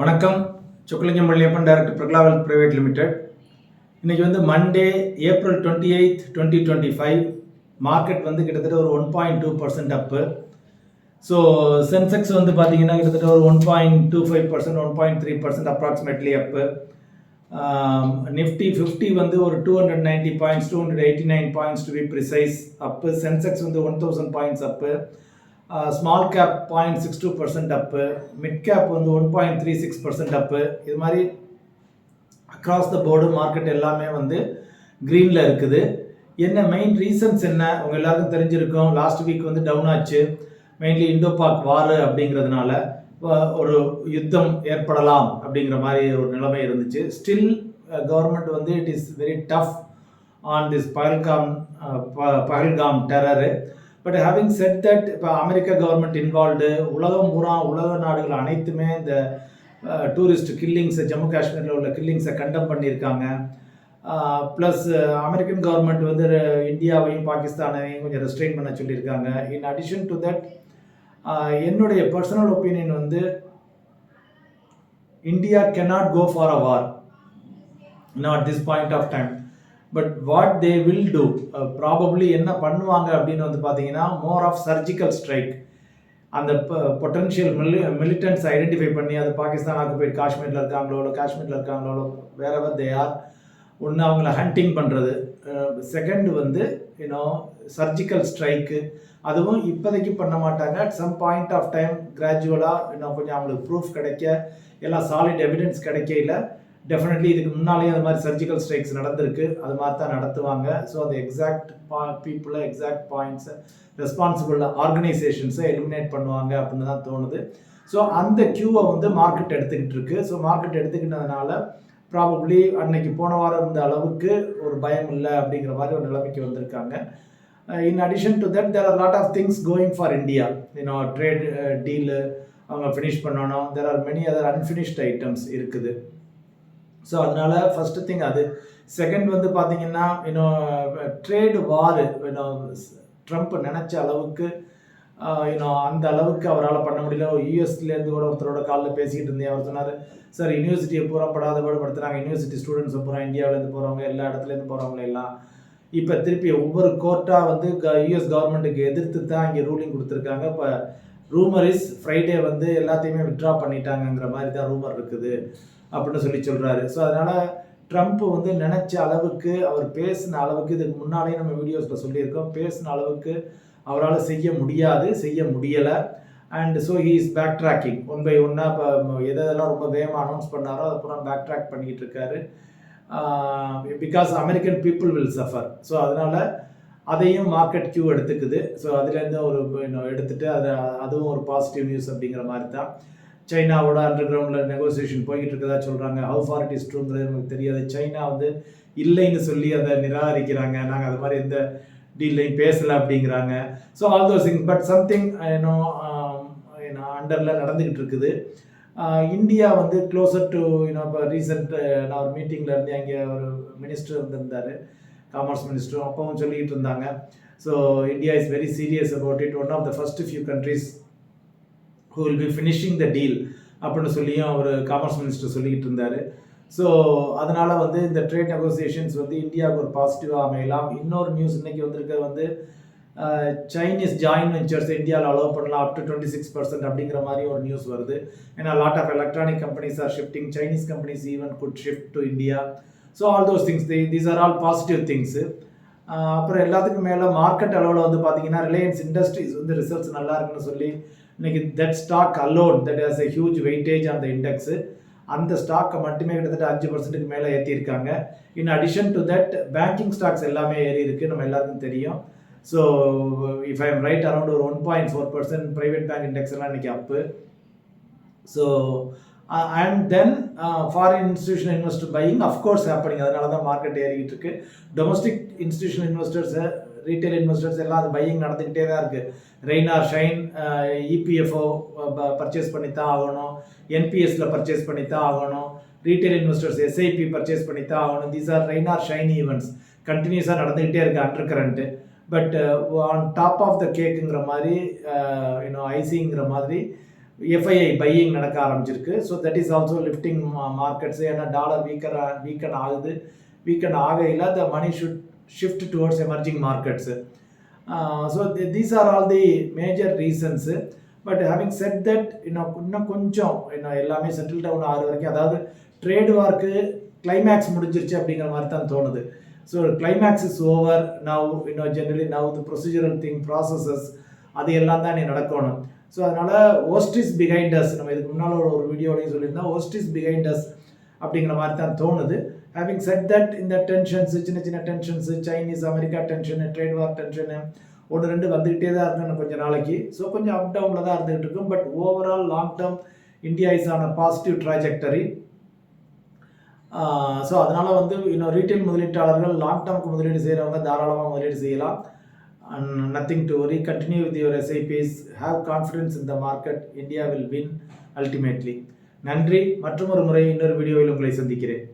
வணக்கம். சுக்லிங்கம் பள்ளியப்பன் டைரக்டர் பிரகலாவல் private limited. இன்றைக்கி வந்து Monday April twenty eight twenty twenty five. Market வந்து கிட்டத்தட்ட ஒரு one point two percent up. So Sensex வந்து பார்த்தீங்கன்னா கிட்டத்தட்ட ஒரு one point two five percent one point three percent approximately up. Nifty fifty வந்து ஒரு two hundred ninety points two hundred eighty nine points to be precise up. Sensex வந்து one thousand points up. Small cap point six two percent up mid cap வந்து one point three six percent up இது மாதிரி across the board market எல்லாமே வந்து க்ரீனில் இருக்குது. என்ன main reasons என்ன? உங்கள் எல்லாருக்கும் தெரிஞ்சிருக்கும். லாஸ்ட் வீக் வந்து டவுன் ஆச்சு. மெயின்லி இண்டோ பாக் வார் அப்படிங்கிறதுனால ஒரு யுத்தம் ஏற்படலாம் அப்படிங்கிற மாதிரி ஒரு நிலைமை இருந்துச்சு. ஸ்டில் கவர்மெண்ட் வந்து it is very tough on this Pahalgam Pahalgam terror but having said that இப்போ அமெரிக்க கவர்மெண்ட் இன்வால்வ்டு உலகம் பூரா உலக நாடுகள் அனைத்துமே இந்த டூரிஸ்ட் கில்லிங்ஸை ஜம்மு காஷ்மீரில் உள்ள கில்லிங்ஸை கண்டம் பண்ணியிருக்காங்க. ப்ளஸ் அமெரிக்கன் கவர்மெண்ட் வந்து இந்தியாவையும் பாகிஸ்தானையும் கொஞ்சம் ரெஸ்ட்ரெயின் பண்ண சொல்லியிருக்காங்க. இன் அடிஷன் டு தட் என்னுடைய பர்சனல் ஒப்பீனியன் வந்து India cannot go for a war not this point of time but what they will do probably என்ன பண்ணுவாங்க அப்படின்னு வந்து பார்த்தீங்கன்னா மோர் ஆஃப் சர்ஜிக்கல் ஸ்ட்ரைக் அந்த பொட்டன்ஷியல் மிலி மிலிட்டன்ஸ் ஐடென்டிஃபை பண்ணி அது பாகிஸ்தான் ஆக்குபைட் காஷ்மீரில் இருக்காங்களோ இல்லை காஷ்மீரில் இருக்காங்களோ வேறவர் தே ஆர் ஒன்று அவங்கள ஹண்டிங் பண்ணுறது செகண்ட் வந்து யூனோ சர்ஜிக்கல் ஸ்ட்ரைக்கு அதுவும் இப்போதைக்கு பண்ண மாட்டாங்க. At some point of time கிராஜுவலாக இன்னும் கொஞ்சம் அவங்களுக்கு ப்ரூஃப் கிடைக்க எல்லாம் சாலிட் எவிடன்ஸ் கிடைக்கையில் டெஃபினெட்லி இதுக்கு முன்னாலேயே அது மாதிரி சர்ஜிக்கல் ஸ்ட்ரைக்ஸ் நடந்திருக்கு. அது மாதிரி தான் நடத்துவாங்க. ஸோ அந்த எக்ஸாக்ட் பா பீப்புளை எக்ஸாக்ட் பாயிண்ட்ஸை ரெஸ்பான்சிபிள் ஆர்கனைசேஷன்ஸை எலிமினேட் பண்ணுவாங்க அப்படின்னு தான் தோணுது. ஸோ அந்த கியூவை வந்து மார்க்கெட் எடுத்துக்கிட்டு இருக்கு. ஸோ மார்க்கெட் எடுத்துக்கிட்டதுனால ப்ராபப்ளி அன்னைக்கு போன வாரம் இருந்த அளவுக்கு ஒரு பயம் இல்லை அப்படிங்கிற மாதிரி ஒரு நிலைமைக்கு வந்திருக்காங்க. In addition to that there are lot of things going for India you know trade deal அவங்க ஃபினிஷ் பண்ணணும். There are many other unfinished items இருக்குது. ஸோ அதனால் ஃபஸ்ட்டு திங் அது. செகண்ட் வந்து பார்த்தீங்கன்னா இன்னும் ட்ரேடு வார் இன்னும் ட்ரம்ப் நினச்ச அளவுக்கு இன்னும் அந்த அளவுக்கு அவரால் பண்ண முடியல. யூஎஸ்லேருந்து கூட ஒருத்தரோட காலில் பேசிக்கிட்டு இருந்தேன். அவர் சொன்னார் சார் யூனிவர்சிட்டியை பூரா படாத படுத்துகிறாங்க யூனிவர்சிட்டி ஸ்டூடெண்ட்ஸை பூரா இந்தியாவிலேருந்து போகிறவங்க எல்லா இடத்துலேருந்து போகிறவங்க எல்லாம். இப்போ திருப்பி ஒவ்வொரு கோர்ட்டாக வந்து யூஎஸ் கவர்மெண்ட்டுக்கு எதிர்த்து தான் இங்கே ரூலிங் கொடுத்துருக்காங்க. இப்போ ரூமர் இஸ் ஃப்ரைடே வந்து எல்லாத்தையுமே வித்ட்ரா பண்ணிட்டாங்கங்கிற மாதிரி தான் ரூமர் இருக்குது. அப்படின்னு சொல்லி சொல்கிறாரு ஸோ அதனால் ட்ரம்ப் வந்து நினச்ச அளவுக்கு அவர் பேசின அளவுக்கு இதுக்கு முன்னாலேயே நம்ம வீடியோஸில் சொல்லியிருக்கோம் பேசின அளவுக்கு அவரால் செய்ய முடியாது செய்ய முடியலை. And so he is backtracking one by ஒன்னாக இப்போ எதெல்லாம் ரொம்ப வேகமாக அனௌன்ஸ் பண்ணாரோ அதை பூரா பேக் ட்ராக் பண்ணிக்கிட்டு இருக்காரு. Because American people will suffer so அதனால் அதையும் மார்க்கெட் கியூ எடுத்துக்குது. ஸோ அதுலேருந்து ஒரு இன்னும் எடுத்துட்டு அது அதுவும் ஒரு பாசிட்டிவ் நியூஸ் அப்படிங்கிற மாதிரி தான். சைனாவோட அண்டர் கிரவுண்டில் நெகோசியேஷன் போய்கிட்டு இருக்கதா சொல்கிறாங்க ஹவு ஃபார் இட் இஸ் ட்ரூங்கிறது நமக்கு தெரியாது. சைனா வந்து இல்லைன்னு சொல்லி அதை நிராகரிக்கிறாங்க. நாங்கள் அது மாதிரி எந்த டீல்லையும் பேசலை அப்படிங்கிறாங்க. So all those things but something ஏன்னோ ஏன்னா அண்டரில் நடந்துக்கிட்டு இருக்குது இந்தியா வந்து க்ளோசர் டு யூனோ இப்போ ரீசெண்ட் நான் ஒரு மீட்டிங்கில் இருந்து அங்கே ஒரு மினிஸ்டர் வந்திருந்தார். காமர்ஸ் மினிஸ்டரும் அப்பவும் சொல்லிக்கிட்டு இருந்தாங்க so India is very serious about it one of the first few countries who will be finishing the deal அப்படின்னு சொல்லியும் அவர் காமர்ஸ் மினிஸ்டர் சொல்லிக்கிட்டு இருந்தார். ஸோ அதனால் வந்து இந்த ட்ரேட் நெகோசியேஷன்ஸ் வந்து இந்தியாவுக்கு ஒரு பாசிட்டிவாக அமையலாம். இன்னொரு நியூஸ் இன்னைக்கு வந்திருக்கிறது வந்து சைனீஸ் ஜாயின் வெஞ்சர்ஸ் இந்தியாவில் அலோவ் பண்ணலாம். Up to twenty six percent அப்படிங்கிற மாதிரி ஒரு நியூஸ் வருது. ஏன்னா lot of electronic companies are shifting Chinese companies even could shift to India so all those things these are all positive things அப்புறம் எல்லாத்துக்கும் மேலே மார்க்கெட் அளவில் வந்து பார்த்தீங்கன்னா ரிலையன்ஸ் இண்டஸ்ட்ரீஸ் வந்து ரிசல்ட்ஸ் நல்லா இருக்குன்னு சொல்லி இன்னைக்கு that stock alone that has a huge weightage அந்த இண்டெக்ஸு அந்த ஸ்டாக்கை மட்டுமே கிட்டத்தட்ட அஞ்சு பர்சன்ட்டுக்கு மேலே ஏற்றிருக்காங்க in addition to that banking stocks எல்லாமே ஏறி இருக்கு நம்ம எல்லாருக்கும் தெரியும். So if I am right around ஒரு one point four percent private bank index எல்லாம் இன்னைக்கு up so and then foreign institution investor buying of course happening அதனால தான் மார்க்கெட் ஏறிக்கிட்டு இருக்கு. Domestic institution investors retail investors எல்லாம் அது பையிங் நடந்துக்கிட்டே தான் இருக்குது ரெய்னார் ஷைன் இபிஎஃப்ஓ பர்ச்சேஸ் பண்ணி தான் ஆகணும். என்பிஎஸ்சில் பர்ச்சேஸ் பண்ணி தான் ஆகணும். ரீட்டைல் இன்வெஸ்டர்ஸ் எஸ்ஐபி பர்ச்சேஸ் பண்ணி தான் ஆகணும். These are rain or shine events கண்டினியூஸாக நடந்துக்கிட்டே இருக்குது undercurrent but on top of the கேக்குங்கிற மாதிரி uh, இன்னும் ஐசிங்கிற மாதிரி எஃப்ஐஐ பையிங் நடக்க ஆரம்பிச்சிருக்கு. So that is also lifting markets ஏன்னா டாலர் வீக்கர் வீக்கன் ஆகுது. Weaken ஆகையில் the money should shift towards emerging markets so these are all the major reasons but having said that இன்னும் இன்னும் கொஞ்சம் இன்னும் எல்லாமே செட்டில் டவுன் ஆகிற வரைக்கும் அதாவது ட்ரேட் வார்க்கு கிளைமேக்ஸ் முடிஞ்சிருச்சு அப்படிங்கிற மாதிரி தான் தோணுது. So climax is over now இன்னும் generally now the procedural thing processes அது எல்லாம் தான் நீ நடக்கணும். ஸோ அதனால் ஓஸ்டிஸ் பிஹைண்டஸ் நம்ம இதுக்கு முன்னால் ஒரு வீடியோலையும் சொல்லியிருந்தோம் ஓஸ்டிஸ் அஸ் அப்படிங்கிற மாதிரி தான் தோணுது. ஹேவிங் செட் தட் இந்த டென்ஷன்ஸ் சின்ன சின்ன tensions Chinese America tension trade war tension ஒன்று ரெண்டு வந்துக்கிட்டே தான் இருக்கணும் கொஞ்சம் நாளைக்கு. ஸோ கொஞ்சம் அப் டவுனில் தான் இருந்துகிட்டு இருக்கும் but overall long term India is on a positive trajectory so அதனால் வந்து இன்னும் ரீட்டைல் முதலீட்டாளர்கள் லாங் டேர்முக்கு முதலீடு செய்கிறவங்க தாராளமாக முதலீடு செய்யலாம். And nothing to worry continue with your SIPs have confidence in the market India will win ultimately நன்றி. மற்றும் ஒரு முறை இன்னொரு வீடியோவில் உங்களை சந்திக்கிறேன்.